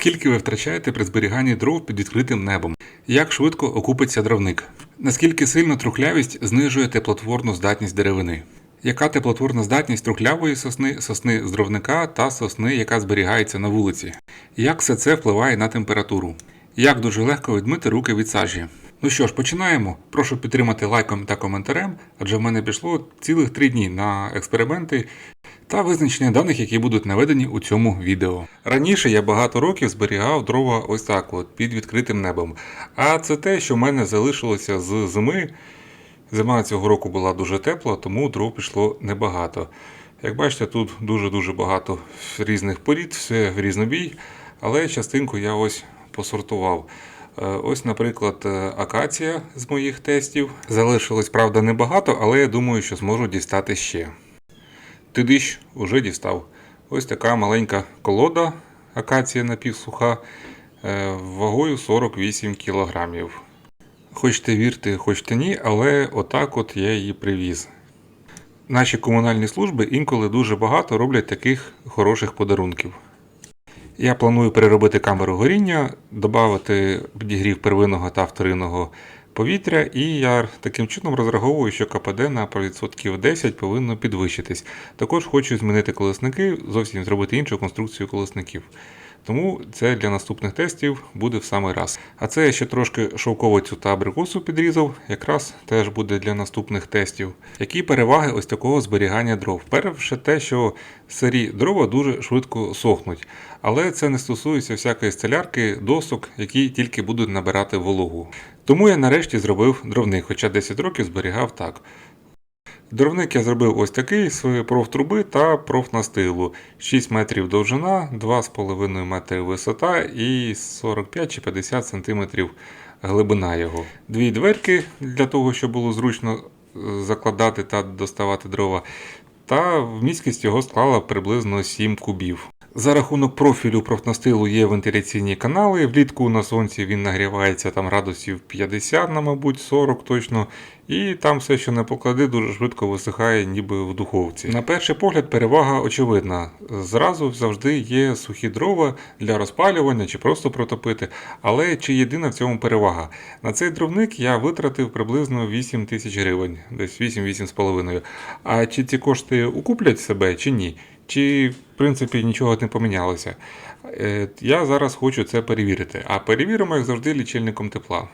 Скільки ви втрачаєте при зберіганні дров під відкритим небом? Як швидко окупиться дровник? Наскільки сильно трухлявість знижує теплотворну здатність деревини? Яка теплотворна здатність трухлявої сосни, сосни з дровника та сосни, яка зберігається на вулиці? Як все це впливає на температуру? Як дуже легко відмити руки від сажі? Ну що ж, починаємо. Прошу підтримати лайком та коментарем, адже в мене пішло цілих три дні на експерименти та визначення даних, які будуть наведені у цьому відео. Раніше я багато років зберігав дрова ось так, от під відкритим небом. А це те, що в мене залишилося з зими. Зима цього року була дуже тепла, тому дров пішло небагато. Як бачите, тут дуже-дуже багато різних порід, все в різнобій, але частинку я ось посортував. Е, Ось, наприклад, е, акація з моїх тестів. Залишилось, правда, небагато, але я думаю, що зможу дістати ще. Тидищ уже дістав. Ось така маленька колода, акація напівсуха, е, вагою 48 кілограмів. Хочете вірте, хочете ні, але отак от я її привіз. Наші комунальні служби інколи дуже багато роблять таких хороших подарунків. Я планую переробити камеру горіння, додати підігрів первинного та вторинного повітря, і я таким чином розраховую, що КПД на відсотків 10 повинно підвищитись. Також хочу змінити колесники, зовсім зробити іншу конструкцію колесників. Тому це для наступних тестів буде в самий раз. А це я ще трошки шовковицю та абрикосу підрізав, якраз теж буде для наступних тестів. Які переваги ось такого зберігання дров? Перше те, що сирі дрова дуже швидко сохнуть, але це не стосується всякої столярки, досок, які тільки будуть набирати вологу. Тому я нарешті зробив дровник, хоча 10 років зберігав так. Дровник я зробив ось такий з профтруби та профнастилу. 6 метрів довжина, 2,5 метри висота і 45 чи 50 см глибина його. Дві дверки для того, щоб було зручно е, закладати та доставати дрова. Та вмісткість його склала приблизно 7 кубів. За рахунок профілю профнастилу є вентиляційні канали. Влітку на сонці він нагрівається там градусів 50, на мабуть, 40 точно. І там все, що не поклади, дуже швидко висихає, ніби в духовці. На перший погляд, перевага очевидна. Зразу завжди є сухі дрова для розпалювання чи просто протопити. Але чи єдина в цьому перевага? На цей дровник я витратив приблизно 8 тисяч гривень, десь 8-8,5. А чи ці кошти укуплять себе, чи ні? Чи в принципі нічого не помінялося? Е, Я зараз хочу це перевірити. А перевіримо, як завжди, лічильником тепла.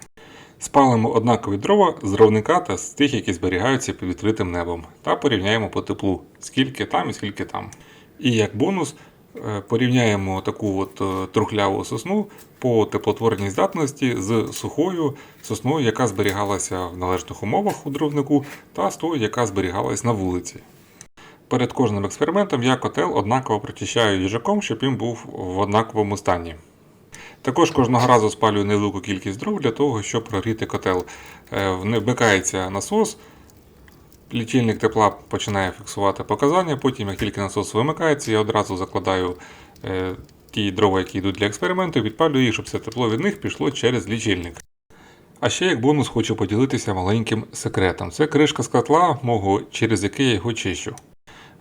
Спалимо однакові дрова з дровника та з тих, які зберігаються під відкритим небом, та порівняємо по теплу, скільки там і скільки там. І як бонус е, порівняємо таку от е, трухляву сосну по теплотворній здатності з сухою сосною, яка зберігалася в належних умовах у дровнику, та з тою, яка зберігалась на вулиці. Перед кожним експериментом я котел однаково прочищаю їжаком, щоб він був в однаковому стані. Також кожного разу спалюю невелику кількість дров для того, щоб прогріти котел. Е, Вмикається насос, лічильник тепла починає фіксувати показання. Потім, як тільки насос вимикається, я одразу закладаю е, ті дрова, які йдуть для експерименту, і підпалюю їх, щоб все тепло від них пішло через лічильник. А ще як бонус хочу поділитися маленьким секретом. Це кришка з котла мого, через який я його чищу.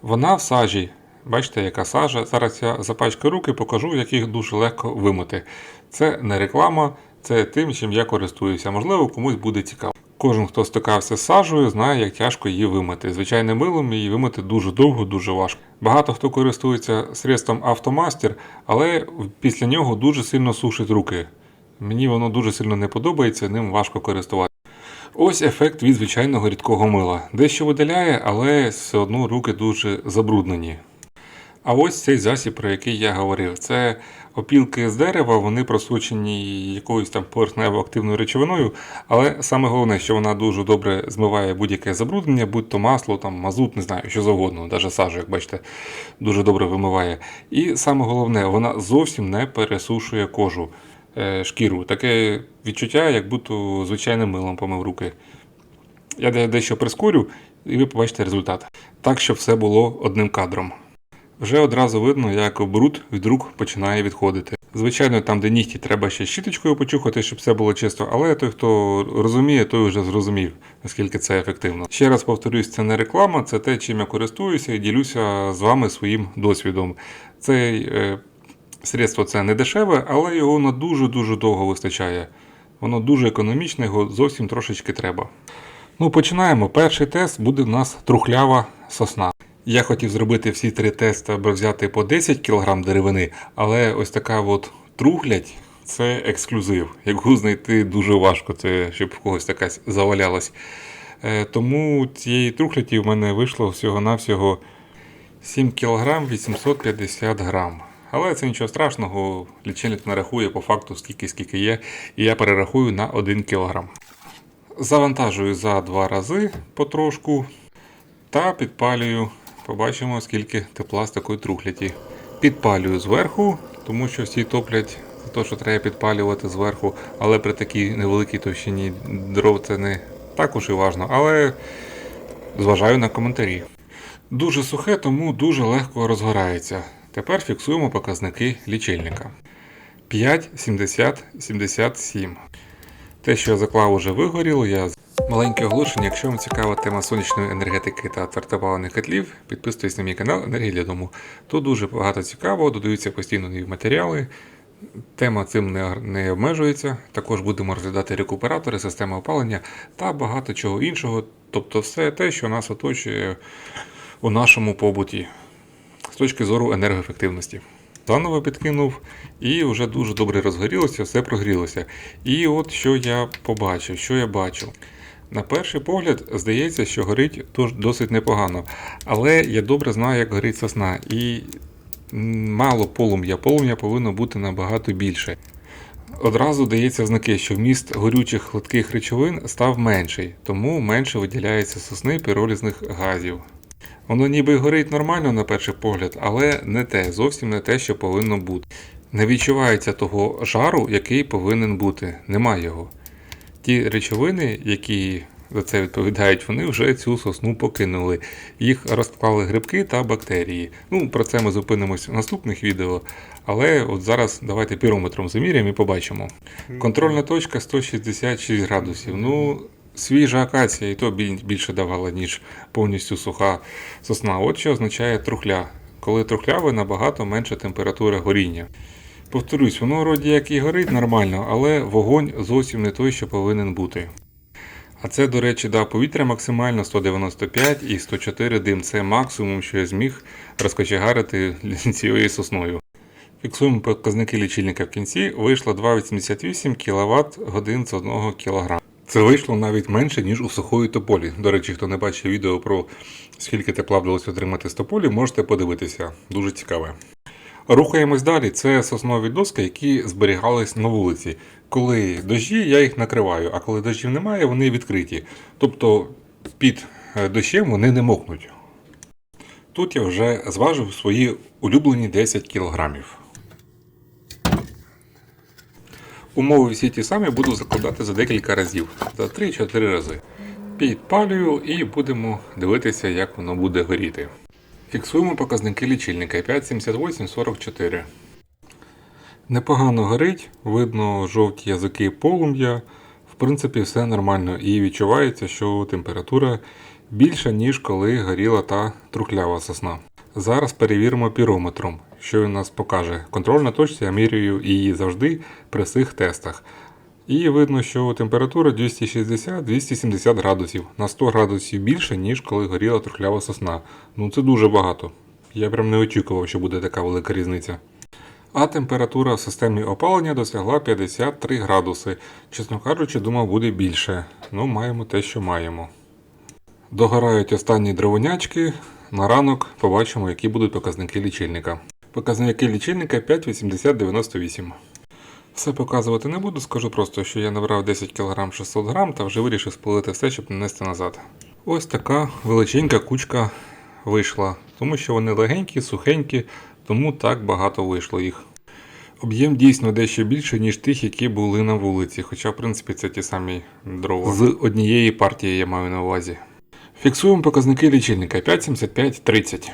Вона в сажі. Бачите, яка сажа. Зараз я запачкаю руки, покажу, як їх дуже легко вимити. Це не реклама, це тим, чим я користуюся. Можливо, комусь буде цікаво. Кожен, хто стикався з сажею, знає, як тяжко її вимити. Звичайним милом її вимити дуже довго, дуже важко. Багато хто користується средством автомастер, але після нього дуже сильно сушить руки. Мені воно дуже сильно не подобається, ним важко користуватися. Ось ефект від звичайного рідкого мила. Дещо видаляє, але все одно руки дуже забруднені. А ось цей засіб, про який я говорив, це опілки з дерева, вони просочені якоюсь там поверхнево активною речовиною, але саме головне, що вона дуже добре змиває будь-яке забруднення, будь то масло, там, мазут, не знаю, що завгодно, навіть сажу, як бачите, дуже добре вимиває. І саме головне, вона зовсім не пересушує кожу, шкіру. Таке відчуття, як будто звичайним милом помив руки. Я дещо прискорю, і ви побачите результат. Так, щоб все було одним кадром. Вже одразу видно, як бруд від рук починає відходити. Звичайно, там, де нігті, треба ще щіточкою почухати, щоб все було чисто, але той, хто розуміє, той вже зрозумів, наскільки це ефективно. Ще раз повторюсь, це не реклама, це те, чим я користуюся і ділюся з вами своїм досвідом. Цей е, Средство це не дешеве, але його на дуже-дуже довго вистачає. Воно дуже економічне, його зовсім трошечки треба. Ну, починаємо. Перший тест буде в нас трухлява сосна. Я хотів зробити всі три тести, аби взяти по 10 кг деревини, але ось така от трухлядь це ексклюзив, яку знайти дуже важко, це щоб в когось якась завалялась. Е, Тому цієї трухляті в мене вийшло всього-навсього 7 кг 850 грам. Але це нічого страшного, лічильник нарахує по факту скільки скільки є, і я перерахую на 1 кг. Завантажую за два рази потрошку та підпалюю. Побачимо, скільки тепла з такої трухляті. Підпалюю зверху, тому що всі топлять за те, що треба підпалювати зверху, але при такій невеликій товщині дров це не також і важно. Але зважаю на коментарі. Дуже сухе, тому дуже легко розгорається. Тепер фіксуємо показники лічильника. 5, 70, 77. Те, що я заклав, уже вигоріло. Я маленьке оголошення. Якщо вам цікава тема сонячної енергетики та твердопаливних котлів, підписуйтесь на мій канал Енергія для дому. Тут дуже багато цікавого, додаються постійно нові матеріали. Тема цим не, не обмежується. Також будемо розглядати рекуператори, системи опалення та багато чого іншого. Тобто все те, що нас оточує у нашому побуті з точки зору енергоефективності. Заново підкинув і вже дуже добре розгорілося, все прогрілося. І от що я побачив, що я бачу. На перший погляд здається, що горить досить непогано. Але я добре знаю, як горить сосна. І мало полум'я. Полум'я повинно бути набагато більше. Одразу дається знаки, що вміст горючих легких речовин став менший, тому менше виділяється сосни піролізних газів. Воно ніби горить нормально на перший погляд, але не те, зовсім не те, що повинно бути. Не відчувається того жару, який повинен бути. Нема його. Ті речовини, які за це відповідають, вони вже цю сосну покинули. Їх розклали грибки та бактерії. Ну, про це ми зупинимось в наступних відео. Але от зараз давайте пірометром заміряємо і побачимо. Контрольна точка 166 градусів. Ну, свіжа акація і то більше давала, ніж повністю суха сосна. От що означає трухля. Коли трухляве, набагато менша температура горіння. Повторюсь, воно вроді як і горить нормально, але вогонь зовсім не той, що повинен бути. А це, до речі, да, повітря максимально 195 і 104 дим. Це максимум, що я зміг розкочегарити цією сосною. Фіксуємо показники лічильника в кінці. Вийшло 2,88 кВт годин з 1 кг. Це вийшло навіть менше, ніж у сухої тополі. До речі, хто не бачив відео про скільки тепла вдалося отримати з тополі, можете подивитися. Дуже цікаве. Рухаємось далі. Це соснові доски, які зберігались на вулиці. Коли дощі, я їх накриваю, а коли дощів немає, вони відкриті. Тобто під е, дощем вони не мокнуть. Тут я вже зважив свої улюблені 10 кілограмів. Умови всі ті самі буду закладати за декілька разів, за 3-4 рази. Підпалюю і будемо дивитися, як воно буде горіти. Фіксуємо показники лічильника 57844. Непогано горить, видно жовті язики полум'я. В принципі, все нормально і відчувається, що температура більша, ніж коли горіла та трухлява сосна. Зараз перевіримо пірометром, що він нас покаже. Контрольна точка я міряю її завжди при цих тестах. І видно, що температура 260-270 градусів. На 100 градусів більше, ніж коли горіла трухлява сосна. Ну це дуже багато. Я прям не очікував, що буде така велика різниця. А температура в системі опалення досягла 53 градуси. Чесно кажучи, думав, буде більше. Ну, маємо те, що маємо. Догорають останні дровонячки. На ранок побачимо, які будуть показники лічильника. Показники лічильника 5,8098. Все показувати не буду, скажу просто, що я набрав 10 кг 600 г та вже вирішив спалити все, щоб не нести назад. Ось така величенька кучка вийшла, тому що вони легенькі, сухенькі, тому так багато вийшло їх. Об'єм дійсно дещо більше, ніж тих, які були на вулиці, хоча, в принципі, це ті самі дрова. З однієї партії я маю на увазі. Фіксуємо показники лічильника 5,75,30.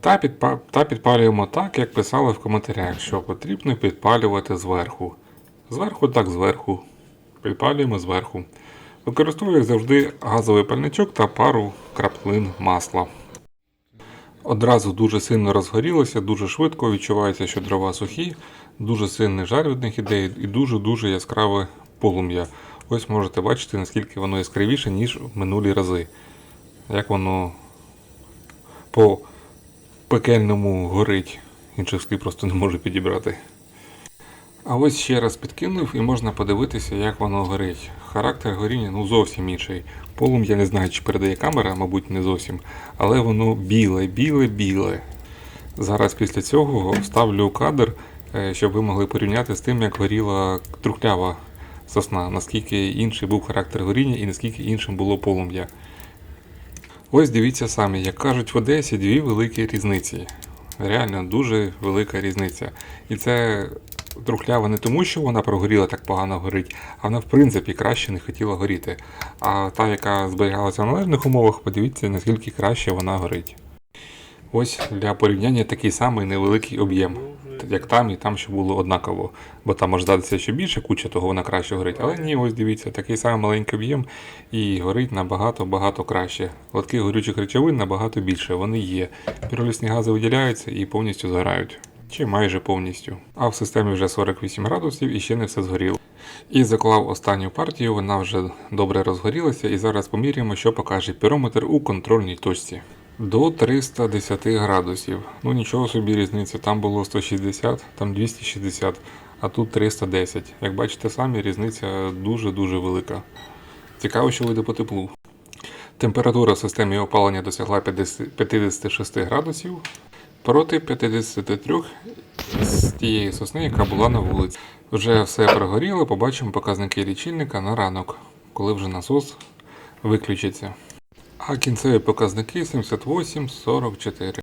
Та, підпа... та підпалюємо так, як писали в коментарях, що потрібно підпалювати зверху. Зверху так зверху. Підпалюємо зверху. Використовую, як завжди, газовий пальничок та пару краплин масла. Одразу дуже сильно розгорілося, дуже швидко відчувається, що дрова сухі, дуже сильний жар від них іде і дуже-дуже яскраве полум'я. Ось можете бачити, наскільки воно яскравіше, ніж в минулі рази. Як воно по пекельному горить. Слів просто не можу підібрати. А ось ще раз підкинув і можна подивитися, як воно горить. Характер горіння ну зовсім інший. Полум'я не знаю, чи передає камера, мабуть, не зовсім. Але воно біле, біле, біле. Зараз після цього вставлю кадр, е, щоб ви могли порівняти з тим, як горіла трухлява сосна, наскільки інший був характер горіння і наскільки іншим було полум'я. Ось дивіться самі, як кажуть в Одесі, дві великі різниці. Реально дуже велика різниця. І це трухлява не тому, що вона прогоріла так погано горить, а вона в принципі краще не хотіла горіти. А та, яка зберігалася в належних умовах, подивіться, наскільки краще вона горить. Ось для порівняння такий самий невеликий об'єм, як там і там, що було однаково. Бо там може здатися, що більше куча, того вона краще горить. Але ні, ось дивіться, такий самий маленький об'єм і горить набагато-багато краще. Лотки горючих речовин набагато більше, вони є. Піролісні гази виділяються і повністю згорають. Чи майже повністю. А в системі вже 48 градусів і ще не все згоріло. І заклав останню партію, вона вже добре розгорілася, і зараз поміряємо, що покаже пірометр у контрольній точці. До 310 градусів. Ну нічого собі різниця. Там було 160, там 260, а тут 310. Як бачите самі, різниця дуже-дуже велика. Цікаво, що вийде по теплу. Температура в системі опалення досягла 56 градусів проти 53 з тієї сосни, яка була на вулиці. Вже все прогоріло, побачимо показники лічильника на ранок, коли вже насос виключиться. А кінцеві показники 78-44.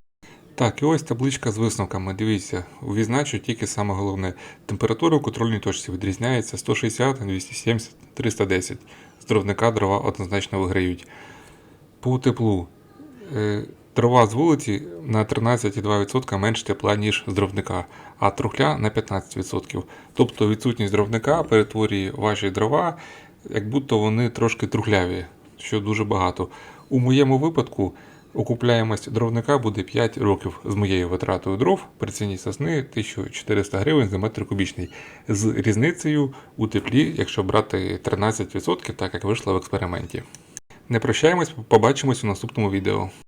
Так, і ось табличка з висновками. Дивіться, відзначу тільки саме головне. Температура у контрольній точці відрізняється 160, 270, 310. З дровника дрова однозначно виграють. По теплу. Е, Дрова з вулиці на 13,2% менше тепла, ніж з а трухля на 15%. Тобто відсутність дровника перетворює ваші дрова, як будто вони трошки трухляві, що дуже багато. У моєму випадку окупляємость дровника буде 5 років з моєю витратою дров при ціні сосни 1400 гривень за метр кубічний. З різницею у теплі, якщо брати 13%, так як вийшло в експерименті. Не прощаємось, побачимось у наступному відео.